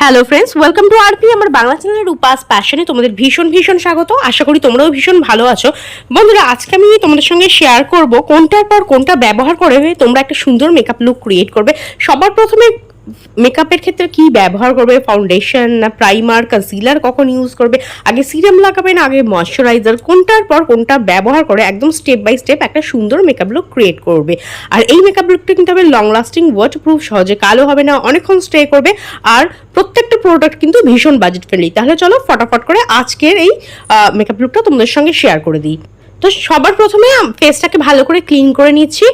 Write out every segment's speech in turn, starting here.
Hello friends welcome to RP আমার বাংলা চ্যানেলের রূপাস প্যাশনে তোমাদের ভীষণ ভীষণ স্বাগত। আশা করি তোমরাও ভীষণ ভালো আছো। বন্ধুরা, আজকে আমি তোমাদের সঙ্গে শেয়ার করব কোনটার পর কোনটা ব্যবহার করে তোমরা একটা সুন্দর মেকআপ লুক ক্রিয়েট করবে। সবার প্রথমে মেকআপের ক্ষেত্রে কি ব্যবহার করবে? ফাউন্ডেশন না প্রাইমার কনসিলার কখন ইউজ করবে? আগে সিরাম লাগাবে না? আগে ময়শ্চারাইজার কোনটার পর কোনটা ব্যবহার করে একদম স্টেপ বাই স্টেপ একটা সুন্দর মেকআপ লুক ক্রিয়েট করবে। আর এই মেকআপ লুকটা কিন্তু হবে লং লাস্টিং ওয়াটার প্রুফ সহজে কালো হবে না, অনেকক্ষণ স্টে করবে। আর প্রত্যেকটা প্রোডাক্ট কিন্তু ভীষণ বাজেট ফ্রেন্ডলি তাহলে চলো ফটাফট করে আজকের এই মেকআপ লুকটা তোমাদের সঙ্গে শেয়ার করে দিই। তো সবার প্রথমে ফেসটাকে ভালো করে ক্লিন করে নিচ্ছি।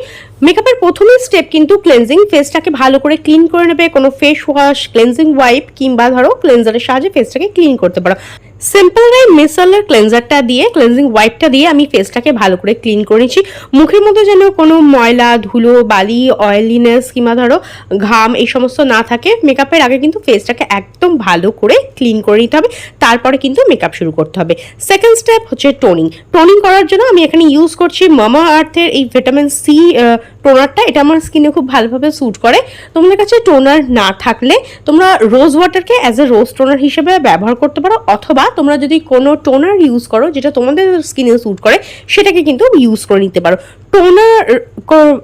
মেকআপের প্রথমেই স্টেপ কিন্তু ক্লেনজিং ফেসটাকে ভালো করে ক্লিন করে নেবে, কোনো ফেস ওয়াশ ক্লেনজিং ওয়াইপ কিংবা ধরো ক্লেনজারের সাহায্যে ফেসটাকে ক্লিন করতে পারো। সিম্পল রাই মিসালের ক্লেনজারটা দিয়ে ক্লেনজিং ওয়াইপটা দিয়ে আমি ফেসটাকে ভালো করে ক্লিন করে নিচ্ছি। মুখের মধ্যে যেন কোনো ময়লা, ধুলো, বালি অয়েলিনেস কিংবা ধরো ঘাম এই সমস্ত না থাকে, মেকআপের আগে কিন্তু ফেসটাকে একদম ভালো করে ক্লিন করে নিতে হবে, তারপরে কিন্তু মেকআপ শুরু করতে হবে। সেকেন্ড স্টেপ হচ্ছে টোনিং টোনিং করার জন্য আমি এখানে ইউজ করছি মামা আর্থের এই ভিটামিন সি টোনারটা এটা আমার স্কিনে খুব ভালোভাবে স্যুট করে। তোমাদের কাছে টোনার না থাকলে তোমরা রোজ ওয়াটারকে অ্যাজ এ রোজ টোনার হিসেবে ব্যবহার করতে পারো, অথবা তোমরা যদি কোনো টোনার ইউজ করো, যেটা তোমাদের স্কিনে স্যুট করে, সেটাকে কিন্তু ইউজ করে নিতে পারো। টোনার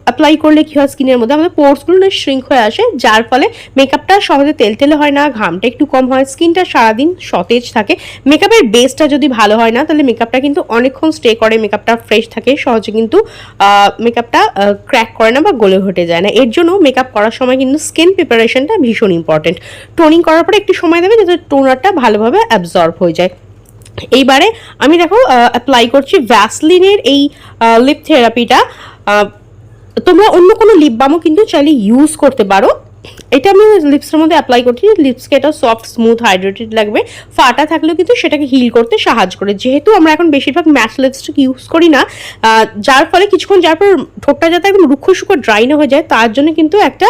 অ্যাপ্লাই করলে কি হয় স্কিনের মধ্যে? আমাদের পোর্সগুলো শ্রিঙ্ক হয়ে আসে, যার ফলে মেকআপটা সহজে তেলতেলে হয় না, ঘামটা একটু কম হয় স্কিনটা সারাদিন সতেজ থাকে। মেকআপের বেসটা যদি ভালো হয় না, তাহলে মেকআপটা কিন্তু অনেকক্ষণ স্টে করে মেকআপটা ফ্রেশ থাকে, সহজে কিন্তু মেকআপটা ক্র্যাক করে না বা গলে ঘটে যায় না। এর জন্য মেকআপ করার সময় কিন্তু স্কিন প্রিপারেশনটা ভীষণ ইম্পর্টেন্ট টোনিং করার পরে একটু সময় দেবে, যাতে টোনারটা ভালোভাবে অ্যাবজর্ব হয়ে যায়। এইবারে আমি দেখো অ্যাপ্লাই করছি ভ্যাসলিনের এই লিপ থেরাপিটা তোমরা অন্য কোনো লিপ বামও কিন্তু চাইলে ইউজ করতে পারো। এটা আমি লিপসের মধ্যে অ্যাপ্লাই করছি লিপসকে এটা সফট স্মুথ হাইড্রেটেড লাগবে। ফাটা থাকলেও কিন্তু সেটাকে হিল করতে সাহায্য করে। যেহেতু আমরা এখন বেশিরভাগ ম্যাট লিপস্টিক ইউজ করি না যার ফলে কিছুক্ষণ যার পর ঠোঁটটা যাতে একদম রুক্ষ শুকো ড্রাই না হয়ে যায়, তার জন্য কিন্তু একটা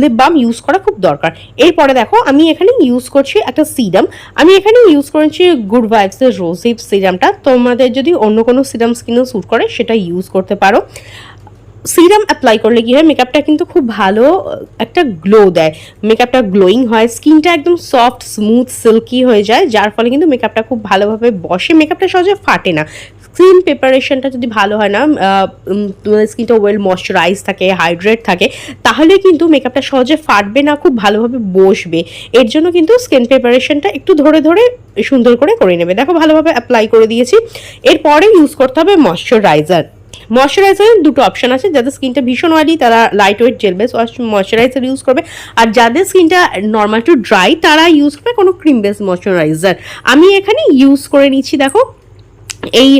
লিপ বাম ইউজ করা খুব দরকার। এরপরে দেখো, আমি এখানে ইউজ করছি একটা সিরাম আমি এখানে ইউজ করেছি গুড ভাইবসের রোজিভ সিরামটা তোমাদের যদি অন্য কোনো সিরাম স্কিনে স্যুট করে, সেটা ইউজ করতে পারো। সিরাম অ্যাপ্লাই করলে কি হয়? মেকআপটা কিন্তু খুব ভালো একটা গ্লো দেয়। মেকআপটা গ্লোয়িং হয় স্কিনটা একদম সফট স্মুথ সিল্কি হয়ে যায়, যার ফলে কিন্তু মেকআপটা খুব ভালোভাবে বসে। মেকআপটা সহজে ফাটে না। স্কিন প্রিপারেশনটা যদি ভালো হয় না স্কিনটা ওয়েল ময়শ্চারাইজ থাকে হাইড্রেট থাকে, তাহলে কিন্তু মেকআপটা সহজে ফাটবে না, খুব ভালোভাবে বসবে। এর জন্য কিন্তু স্কিন প্রিপারেশনটা একটু ধরে ধরে সুন্দর করে করে নেবে। দেখো, ভালোভাবে অ্যাপ্লাই করে দিয়েছি। এরপরে ইউজ করতে হবে ময়শ্চারাইজার ময়শ্চারাইজারের দুটো অপশান আছে, যাদের স্কিনটা ভীষণ অয়েলি তারা lightweight gel base moisturiser use করবে। আর যাদের স্কিনটা নর্মাল টু ড্রাই তারা ইউজ করবে কোনো ক্রিম বেস ময়শ্চারাইজার আমি এখানে ইউজ করে নিচ্ছি, দেখো। এই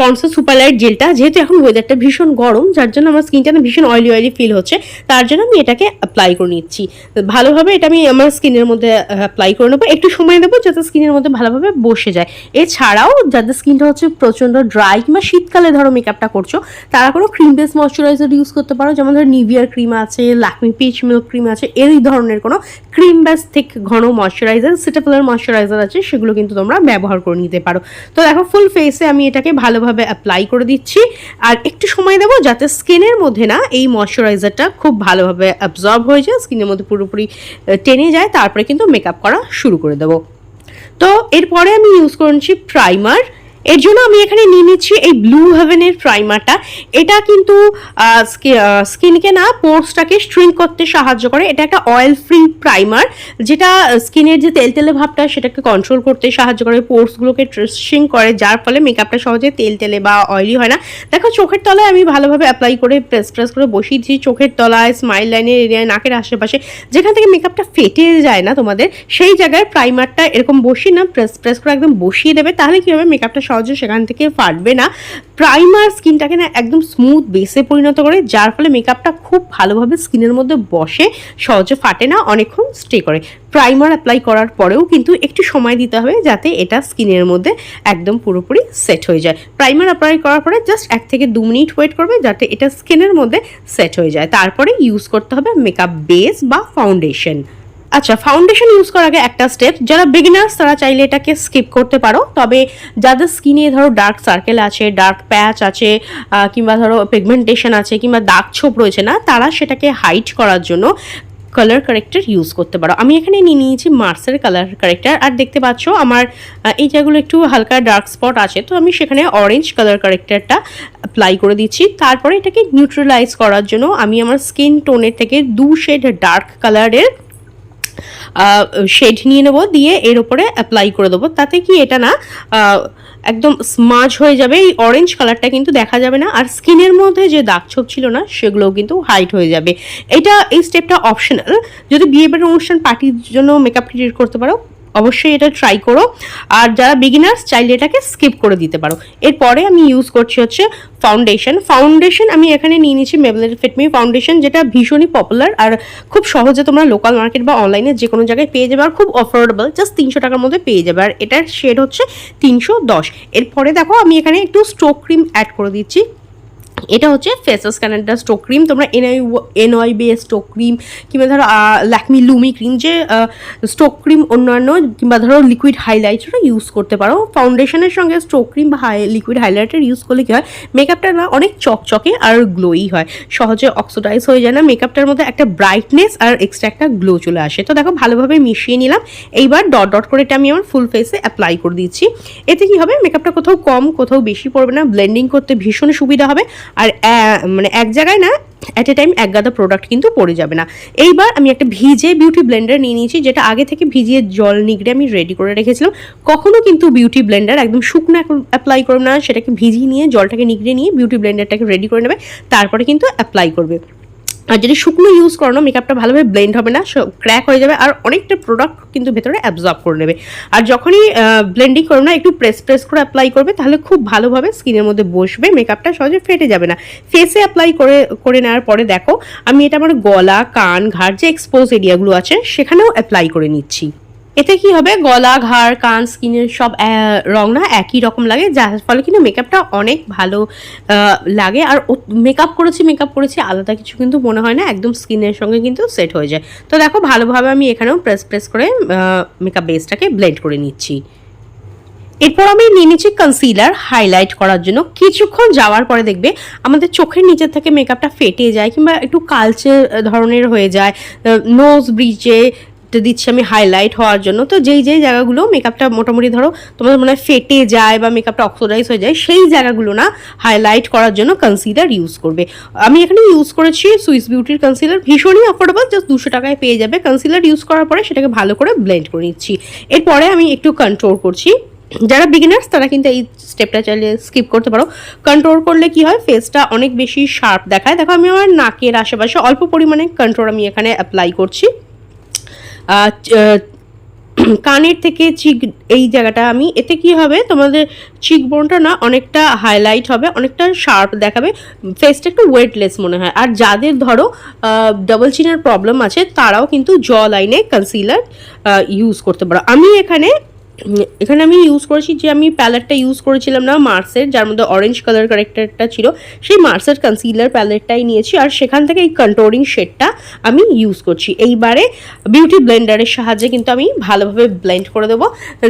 পন্সা সুপারলাইট জেলটা, যেহেতু এখন ওয়েদারটা ভীষণ গরম, যার জন্য আমার স্কিনটা না ভীষণ অয়েলি অয়েলি ফিল হচ্ছে, তার জন্য আমি এটাকে অ্যাপ্লাই করে নিচ্ছি। ভালোভাবে এটা আমি আমার স্কিনের মধ্যে অ্যাপ্লাই করে নেব। একটু সময় দেবো যাতে স্কিনের মধ্যে ভালোভাবে বসে যায়। এছাড়াও যাদের স্কিনটা হচ্ছে প্রচণ্ড ড্রাই কিংবা শীতকালে ধরো মেকআপটা করছ, তারা কোনো ক্রিম বেস ময়শ্চারাইজার ইউজ করতে পারো। যেমন ধরো নিভিয়ার ক্রিম আছে লাকমি পিচ মিল্ক ক্রিম আছে, এই ধরনের কোনো ক্রিম বেস থেকে ঘন ময়শ্চারাইজার সিটাফেলার ময়শ্চারাইজার আছে, সেগুলো কিন্তু তোমরা ব্যবহার করে নিতে পারো। তো দেখো ফুল ফেসে আমি এটা এটাকে ভালোভাবে অ্যাপ্লাই করে দিচ্ছি। আর একটু সময় দেবো যাতে স্কিনের মধ্যে না এই ময়শ্চারাইজারটা খুব ভালোভাবে অ্যাবজর্ব হয়ে যায়, স্কিনের মধ্যে পুরোপুরি টেনে যায়, তারপরে কিন্তু মেকআপ করা শুরু করে দেবো। তো এরপরে আমি ইউজ করছি প্রাইমার এর জন্য আমি এখানে নিয়ে নিচ্ছি এই ব্লু হেভেনের প্রাইমারটা এটা কিন্তু স্কিনকে না পোর্সটাকে স্ট্রিং করতে সাহায্য করে। এটা একটা অয়েল ফ্রি প্রাইমার যেটা স্কিনের যে তেল তেলে ভাবটা, সেটাকে কন্ট্রোল করতে সাহায্য করে। পোর্সগুলোকে স্ট্রিং করে, যার ফলে মেকআপটা সহজে তেল তেলে বা অয়েলি হয় না। দেখো, চোখের তলায় আমি ভালোভাবে অ্যাপ্লাই করে প্রেস প্রেস করে বসিয়ে দিচ্ছি। চোখের তলায় স্মাইল লাইনের এরিয়ায় নাকের আশেপাশে। যেখান থেকে মেকআপটা ফেটে যায় না তোমাদের, সেই জায়গায় প্রাইমারটা এরকম বসিয়ে না প্রেস প্রেস করে একদম বসিয়ে দেবে। তাহলে কী হবে? মেকআপটা সহজে সেখান থেকে ফাটবে না। প্রাইমার স্কিনটাকে না একদম স্মুথ বেসে পরিণত করে, যার ফলে মেকআপটা খুব ভালোভাবে স্কিনের মধ্যে বসে, সহজে ফাটে না, অনেকক্ষণ স্টে করে। প্রাইমার অ্যাপ্লাই করার পরেও কিন্তু একটু সময় দিতে হবে যাতে এটা স্কিনের মধ্যে একদম পুরোপুরি সেট হয়ে যায়। প্রাইমার অ্যাপ্লাই করার পরে জাস্ট এক থেকে দু মিনিট ওয়েট করবে যাতে এটা স্কিনের মধ্যে সেট হয়ে যায়। তারপরে ইউজ করতে হবে মেকআপ বেস বা ফাউন্ডেশন আচ্ছা ফাউন্ডেশন ইউজ করার আগে একটা স্টেপ যারা বিগিনার্স তারা চাইলে এটাকে স্কিপ করতে পারো। তবে যাদের স্কিনে ধরো ডার্ক সার্কেল আছে ডার্ক প্যাচ আছে কিংবা ধরো পিগমেন্টেশন আছে, কিংবা দাগ ছোপ রয়েছে না, তারা সেটাকে হাইট করার জন্য কালার কারেক্টার ইউজ করতে পারো। আমি এখানে নিয়ে নিয়েছি মার্সের কালার কারেক্টার আর দেখতে পাচ্ছ আমার এই জায়গাগুলো একটু হালকা ডার্ক স্পট আছে, তো আমি সেখানে অরেঞ্জ কালার কারেক্টারটা অ্যাপ্লাই করে দিচ্ছি। তারপরে এটাকে নিউট্রালাইজ করার জন্য আমি আমার স্কিন টোনের থেকে দু শেড ডার্ক কালারের শেড নিয়ে নেব, দিয়ে এর উপরে অ্যাপ্লাই করে দেবো। তাতে কি এটা না একদম স্মাজ হয়ে যাবে। এই অরেঞ্জ কালারটা কিন্তু দেখা যাবে না। আর স্কিনের মধ্যে যে দাগ ছোপ ছিল না, সেগুলোও কিন্তু হাইট হয়ে যাবে। এটা এই স্টেপটা অপশনাল যদি বিয়ে বাড়ির অনুষ্ঠান পার্টির জন্য মেকআপ ক্রিয়েট করতে পারো অবশ্যই এটা ট্রাই করো। আর যারা বিগিনার্স চাইলে এটাকে স্কিপ করে দিতে পারো। এরপরে আমি ইউজ করছি হচ্ছে ফাউন্ডেশন ফাউন্ডেশন আমি এখানে নিয়ে নিয়েছি মেবলের ফিটমি ফাউন্ডেশন যেটা ভীষণই পপুলার আর খুব সহজে তোমরা লোকাল মার্কেট বা অনলাইনে যে কোনো জায়গায় পেয়ে যাবে আর খুব অফোর্ডেবল জাস্ট তিনশো টাকার মধ্যে পেয়ে যাবে। আর এটার শেড হচ্ছে তিনশো দশ। এরপরে দেখো আমি এখানে একটু স্টোক ক্রিম অ্যাড করে দিচ্ছি। এটা হচ্ছে ফেসাস ক্যানেডা স্টোক ক্রিম, তোমরা এনআই এনআই বি স্টোক ক্রিম কিংবা ধরো ল্যাকমি লুমি ক্রিম যে স্টোক ক্রিম অন্যান্য কিংবা ধরো লিকুইড হাইলাইটার ইউজ করতে পারো। ফাউন্ডেশনের সঙ্গে স্টোক ক্রিম বা হাই, লিকুইড হাইলাইটার ইউজ করলে কী হয়? মেকআপটা না অনেক চকচকে আর গ্লোই হয়। সহজে অক্সিডাইজ হয়ে যায় না। মেকআপটার মধ্যে একটা ব্রাইটনেস আর এক্সট্রা একটা গ্লো চলে আসে। তো দেখো, ভালোভাবে মিশিয়ে নিলাম। এইবার ডট ডট করে এটা আমি আমার ফুল ফেসে অ্যাপ্লাই করে দিচ্ছি। এতে কি হবে? মেকআপটা কোথাও কম, কোথাও বেশি পড়বে না। ব্লেন্ডিং করতে ভীষণ সুবিধা হবে। আর মানে এক জায়গায় না অ্যাট এ টাইম এক গাদা প্রোডাক্ট কিন্তু পড়ে যাবে না। এইবার আমি একটা ভিজে বিউটি ব্লেন্ডার নিয়ে নিয়েছি, যেটা আগে থেকে ভিজিয়ে জল নিগড়ে আমি রেডি করে রেখেছিলাম। কখনো কিন্তু বিউটি ব্লেন্ডার একদম শুকনো অ্যাপ্লাই করবে না, সেটাকে ভিজিয়ে নিয়ে জলটাকে নিগড়ে নিয়ে বিউটি ব্লেন্ডারটাকে রেডি করে নেবে, তারপরে কিন্তু অ্যাপ্লাই করবে। আর যদি শুকনো ইউজ করো না মেকআপটা ভালোভাবে ব্লেন্ড হবে না ক্র্যাক হয়ে যাবে আর অনেকটা প্রোডাক্ট কিন্তু ভেতরে অ্যাবজর্ব করে নেবে। আর যখনই ব্লেন্ডিং করবে না, একটু প্রেস প্রেস করে অ্যাপ্লাই করবে, তাহলে খুব ভালোভাবে স্কিনের মধ্যে বসবে মেকআপটা সহজে ফেটে যাবে না। ফেসে অ্যাপ্লাই করে করে নেওয়ার পরে দেখো, আমি এটা আমার গলা, কান ঘাট যে এক্সপোজ এরিয়াগুলো আছে, সেখানেও অ্যাপ্লাই করে নিচ্ছি। এতে কি হবে? গলা, ঘাড়, কান স্কিনের সব রং না একই রকম লাগে, যার ফলে কিন্তু মেকআপটা অনেক ভালো লাগে। আর মেকআপ করেছি মেকআপ করেছি, আলাদা কিছু কিন্তু মনে হয় না, একদম স্কিনের সঙ্গে কিন্তু সেট হয়ে যায়। তো দেখো, ভালোভাবে আমি এখানেও প্রেস প্রেস করে মেকআপ বেসটাকে ব্লেন্ড করে নিচ্ছি। এরপর আমি নিয়ে নিচ্ছি কনসিলার হাইলাইট করার জন্য। কিছুক্ষণ যাওয়ার পরে দেখবে, আমাদের চোখের নিচের থেকে মেকআপটা ফেটে যায়, কিংবা একটু কালচে ধরনের হয়ে যায় নোজ ব্রিজে দিচ্ছি আমি হাইলাইট হওয়ার জন্য। তো যেই যেই জায়গাগুলো মেকআপটা মোটামুটি ধরো তোমাদের মনে হয় ফেটে যায় বা মেকআপটা অক্সোডাইজ হয়ে যায়, সেই জায়গাগুলো না হাইলাইট করার জন্য কনসিলার ইউজ করবে। আমি এখানে ইউজ করেছি সুইস বিউটির কনসিলার ভীষণই অ্যাফোর্ডেবল জাস্ট দুশো টাকায় পেয়ে যাবে। কনসিলার ইউজ করার পরে সেটাকে ভালো করে ব্লেন্ড করে নিচ্ছি। এরপরে আমি একটু কন্ট্রোল করছি। যারা বিগিনার্স তারা কিন্তু এই স্টেপটা চাইলে স্কিপ করতে পারো। কন্ট্রোল করলে কি হয়? ফেসটা অনেক বেশি শার্প দেখায়। দেখো আমি আমার নাকের আশেপাশে অল্প পরিমাণে কন্ট্রোল আমি এখানে অ্যাপ্লাই করছি। কানের থেকে চিক এই জায়গাটা আমি, এতে কি হবে? তোমাদের চিক বোনটা না অনেকটা হাইলাইট হবে, অনেকটা শার্প দেখাবে ফেসটা একটু ওয়েটলেস মনে হয়। আর যাদের ধরো ডাবল চিনের প্রবলেম আছে, তারাও কিন্তু জ লাইনে কনসিলার ইউজ করতে পারো। আমি এখানে এখানে আমি ইউজ করেছি যে আমি প্যালেটটা ইউজ করেছিলাম না মার্সের যার মধ্যে অরেঞ্জ কালার কারেক্টারটা ছিল। সেই মার্সের কনসিলার প্যালেটটাই নিয়েছি আর সেখান থেকে এই কন্ট্রোলিং শেডটা আমি ইউজ করছি। এইবারে বিউটি ব্লেন্ডারের সাহায্যে কিন্তু আমি ভালোভাবে ব্লেন্ড করে দেবো,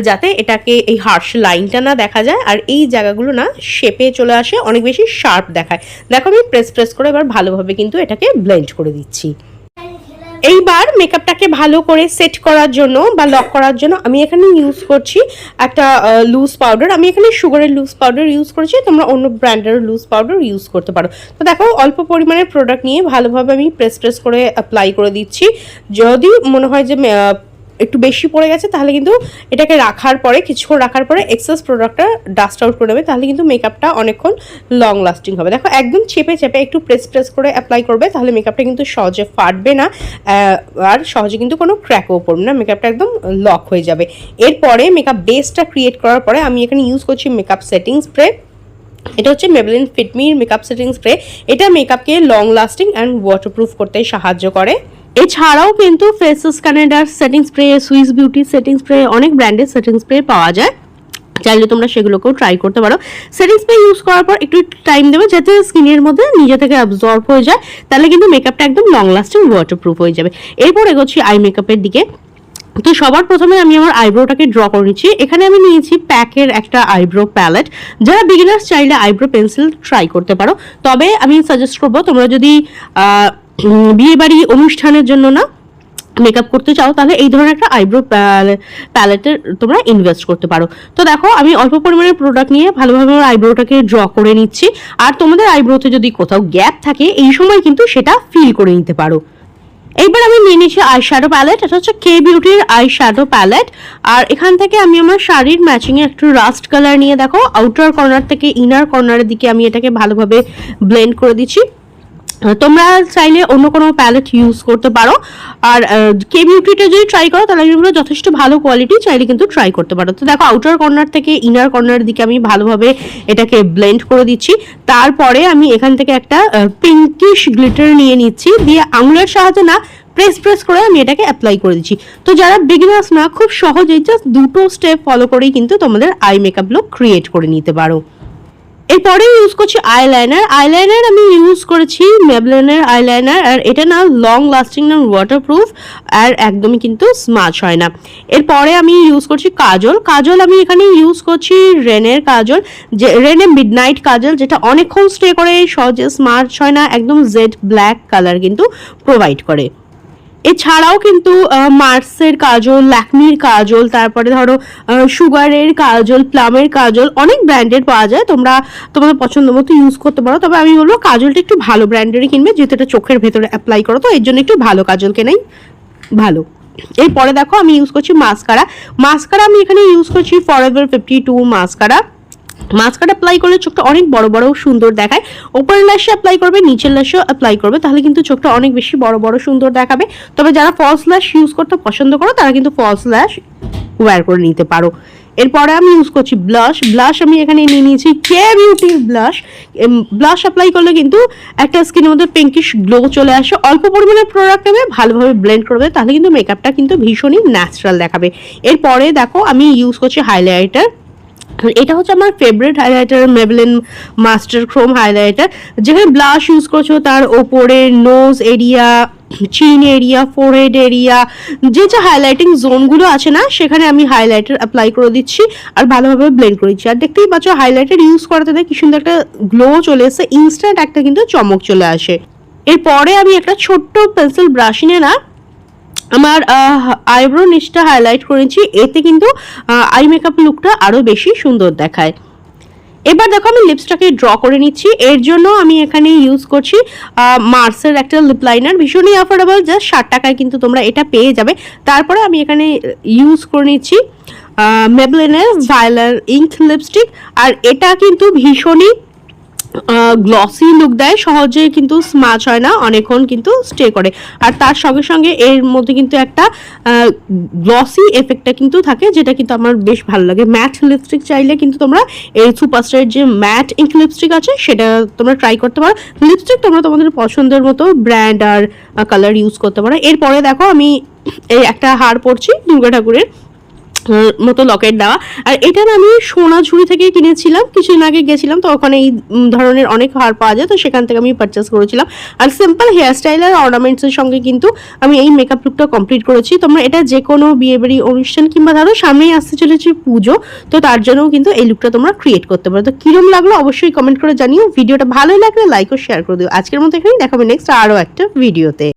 যাতে এটাকে এই হার্শ লাইনটা না দেখা যায় আর এই জায়গাগুলো না শেপে চলে আসে, অনেক বেশি শার্প দেখায়। দেখো আমি প্রেস প্রেস করে এবার ভালোভাবে কিন্তু এটাকে ব্লেন্ড করে দিচ্ছি। এইবার মেকআপটাকে ভালো করে সেট করার জন্য বা লক করার জন্য আমি এখানে ইউজ করছি একটা লুজ পাউডার আমি এখানে সুগারের লুজ পাউডার ইউজ করেছি। তোমরা অন্য ব্র্যান্ডের লুজ পাউডার ইউজ করতে পারো। তো দেখো, অল্প পরিমাণের প্রোডাক্ট নিয়ে ভালোভাবে আমি প্রেস প্রেস করে অ্যাপ্লাই করে দিচ্ছি। যদি মনে হয় যে একটু বেশি পড়ে গেছে, তাহলে কিন্তু এটাকে রাখার পরে কিছুক্ষণ রাখার পরে এক্সেস প্রোডাক্টটা ডাস্ট আউট করে নেবে তাহলে কিন্তু মেকআপটা অনেকক্ষণ লং লাস্টিং হবে। দেখো, একদম চেপে চেপে একটু প্রেস প্রেস করে অ্যাপ্লাই করবে, তাহলে মেকআপটা কিন্তু সহজে ফাটবে না আর সহজে কিন্তু কোনো ক্র্যাকও পড়বে না মেকআপটা একদম লক হয়ে যাবে। এরপরে মেকআপ বেসটা ক্রিয়েট করার পরে আমি এখানে ইউজ করছি মেকআপ সেটিং স্প্রে এটা হচ্ছে মেবলিন ফিটমির মেকআপ সেটিং স্প্রে এটা মেকআপকে লং লাস্টিং অ্যান্ড ওয়াটারপ্রুফ করতে সাহায্য করে। এছাড়াও কিন্তু Faces কানেডার setting spray, Swiss beauty setting spray, অনেক ব্র্যান্ডের সেটিং স্প্রে পাওয়া যায়। চাইলে তোমরা সেগুলোকেও ট্রাই করতে পারো। সেটিং স্প্রে ইউজ করার পর একটু টাইম দেবে যাতে স্কিনের মধ্যে নিজে থেকে অ্যাবজর্ব হয়ে যায়। তাহলে কিন্তু মেকআপটা একদম লং লাস্টিং ওয়াটারপ্রুফ হয়ে যাবে। এরপর এগোচ্ছি আই মেকআপের দিকে। তো সবার প্রথমে আমি আমার আইব্রোটাকে ড্র করে নিচ্ছি। এখানে আমি নিয়েছি প্যাকের একটা আইব্রো প্যালেট যারা বিগিনার্স চাইলে আইব্রো পেন্সিল ট্রাই করতে পারো। তবে আমি সাজেস্ট করব তোমরা যদি বিয়ে বাড়ি অনুষ্ঠানের জন্য না মেকআপ করতে চাও, তাহলে এই ধরনের একটা আইব্রো প্যালেটের তোমরা ইনভেস্ট করতে পারো। তো দেখো, আমি অল্প পরিমাণের প্রোডাক্ট নিয়ে ভালোভাবে আমার আইব্রোটাকে ড্র করে নিচ্ছি। আর তোমাদের আইব্রোতে যদি কোথাও গ্যাপ থাকে, এই সময় কিন্তু সেটা ফিল করে নিতে পারো। এইবার আমি নিয়ে নিচ্ছি আই শ্যাডো প্যালেট এটা হচ্ছে কে বিউটির আই শ্যাডো প্যালেট আর এখান থেকে আমি আমার শাড়ির ম্যাচিং একটু রাস্ট কালার নিয়ে দেখো আউটার কর্নার থেকে ইনার কর্নারের দিকে আমি এটাকে ভালোভাবে ব্লেন্ড করে দিচ্ছি। তোমরা চাইলে অন্য কোনো প্যালেট ইউজ করতে পারো। আর কে বিউটিটা যদি ট্রাই করো, তাহলে আমি যথেষ্ট ভালো কোয়ালিটি চাইলে কিন্তু ট্রাই করতে পারো। তো দেখো আউটার কর্নার থেকে ইনার কর্নার দিকে আমি ভালোভাবে এটাকে ব্লেন্ড করে দিচ্ছি। তারপরে আমি এখান থেকে একটা পিঙ্কিশ গ্লিটার নিয়ে নিচ্ছি। দিয়ে আঙুলের সাহায্যে না প্রেস প্রেস করে আমি এটাকে অ্যাপ্লাই করে দিচ্ছি। তো যারা বিগিনার্স না, খুব সহজেই জাস্ট দুটো স্টেপ ফলো করেই কিন্তু তোমাদের আই মেকআপ লুক ক্রিয়েট করে নিতে পারো। এরপরে ইউজ করছি আইলাইনার আইলাইনার আমি ইউজ করেছি মেবলেনের আইলাইনার আর এটা না লং লাস্টিং না ওয়াটারপ্রুফ আর একদমই কিন্তু স্মাচ হয় না। এরপরে আমি ইউজ করছি কাজল। কাজল আমি এখানে ইউজ করছি রেনের কাজল, যে রেনে মিডনাইট কাজল, যেটা অনেকক্ষণ স্টে করে, সহজে স্মার্ট হয় না, একদম জেড ব্ল্যাক কালার কিন্তু প্রোভাইড করে। এছাড়াও কিন্তু মার্সের কাজল, ল্যাকমির কাজল, তারপরে ধরো সুগারের কাজল, প্লামের কাজল অনেক ব্র্যান্ডের পাওয়া যায়। তোমরা, তোমাদের পছন্দ মতো ইউজ করতে পারো। তবে আমি বলব, কাজলটা একটু ভালো ব্র্যান্ডেরই কিনবে, যেহেতু এটা চোখের ভেতরে অ্যাপ্লাই করো। তো এর জন্য একটু ভালো কাজল কেনাই ভালো। এরপরে দেখো, আমি ইউজ করছি মাস্কারা। মাস্কারা আমি এখানে ইউজ করছি forever fifty two mascara. Mascara apply করলে চোখটা অনেক বড় বড় সুন্দর দেখায়। ওপরের ল্যাশে অ্যাপ্লাই করবে, নিচের ল্যাশেও অ্যাপ্লাই করবে, তাহলে কিন্তু চোখটা অনেক বেশি বড় বড় সুন্দর দেখাবে। তবে যারা ফলস ল্যাশ ইউজ করতে পছন্দ করো, তারা কিন্তু ফলস ল্যাশ ওয়্যার করে নিতে পারো। এরপরে আমি ইউজ করছি ব্লাশ ব্লাশ আমি এখানে নিয়ে নিয়েছি কে বিউটির ব্লাশ ব্লাশ অ্যাপ্লাই করলে কিন্তু একটা স্কিনের মধ্যে পিঙ্কিশ গ্লো চলে আসে। অল্প পরিমাণে প্রোডাক্ট নেবে, ভালোভাবে ব্লেন্ড করবে, তাহলে কিন্তু মেকআপটা কিন্তু ভীষণই ন্যাচারাল দেখাবে। এরপরে দেখো, আমি ইউজ করছি হাইলাইটার এটা হচ্ছে আমার favourite highlighter Maybelline master chrome highlighter যেখানে ব্লাশ ইউজ করছ তার ওপরে nose area chin area forehead area যে যে হাইলাইটিং জোনগুলো আছে না, সেখানে আমি হাইলাইটার অ্যাপ্লাই করে দিচ্ছি আর ভালোভাবে ব্লেন্ড করে দিচ্ছি। আর দেখতেই পাচ্ছ হাইলাইটার ইউজ করাতে দেয় কি সুন্দর একটা গ্লো চলে এসে ইনস্ট্যান্ট একটা কিন্তু চমক চলে আসে। এরপরে আমি একটা ছোট্ট পেন্সিল ব্রাশ নিয়ে না আমার আইব্রো নিচটা হাইলাইট করেছি, এতে কিন্তু আই মেকআপ লুকটা আরও বেশি সুন্দর দেখায়। এবার দেখো আমি লিপসটাকে ড্র করে নিচ্ছি, এর জন্য আমি এখানে ইউজ করছি মার্সের একটা লিপ লাইনার ভীষণই অ্যাফোর্ডেবল জাস্ট ষাট টাকায় কিন্তু তোমরা এটা পেয়ে যাবে। তারপরে আমি এখানে ইউজ করে নিচ্ছি মেবলেনের ভায়োলার ইঙ্ক লিপস্টিক আর এটা কিন্তু ভীষণই গ্লসি লুক দেয় সহজে কিন্তু স্মাচ হয় না, অনেকক্ষণ কিন্তু স্টে করে। আর তার সঙ্গে সঙ্গে এর মধ্যে কিন্তু একটা গ্লসি এফেক্টটা কিন্তু থাকে, যেটা কিন্তু আমার বেশ ভালো লাগে। ম্যাট লিপস্টিক চাইলে কিন্তু তোমরা এই সুপারস্টারের যে ম্যাট ইঙ্ক লিপস্টিক আছে, সেটা তোমরা ট্রাই করতে পারো। লিপস্টিক তোমরা তোমাদের পছন্দের মতো ব্র্যান্ড আর কালার ইউজ করতে পারো। এরপরে দেখো আমি এই একটা হার পরছি, দুর্গা ঠাকুরের। মতো লকেট দেওয়া। আর এটা আমি সোনা সোনাঝুরি থেকে কিনেছিলাম। কিছুদিন আগে গেছিলাম, তো ওখানে এই ধরনের অনেক হার পাওয়া যায়, তো সেখান থেকে আমি পারচেস করেছিলাম। আর সিম্পল হেয়ারস্টাইল আর অর্নামেন্টসের সঙ্গে কিন্তু আমি এই মেকআপ লুকটা কমপ্লিট করেছি। তোমরা এটা যে কোনো বিয়ে বাড়ি অনুষ্ঠান কিংবা ধরো সামনেই আসতে চলেছে পুজো, তো তার জন্যও কিন্তু এই লুকটা তোমরা ক্রিয়েট করতে পারো। তো কিরম লাগল অবশ্যই কমেন্ট করে জানিও। ভিডিওটা ভালো লাগলে লাইক ও শেয়ার করে দিও। আজকের মতো এখানে দেখাবে নেক্সট আরও একটা ভিডিওতে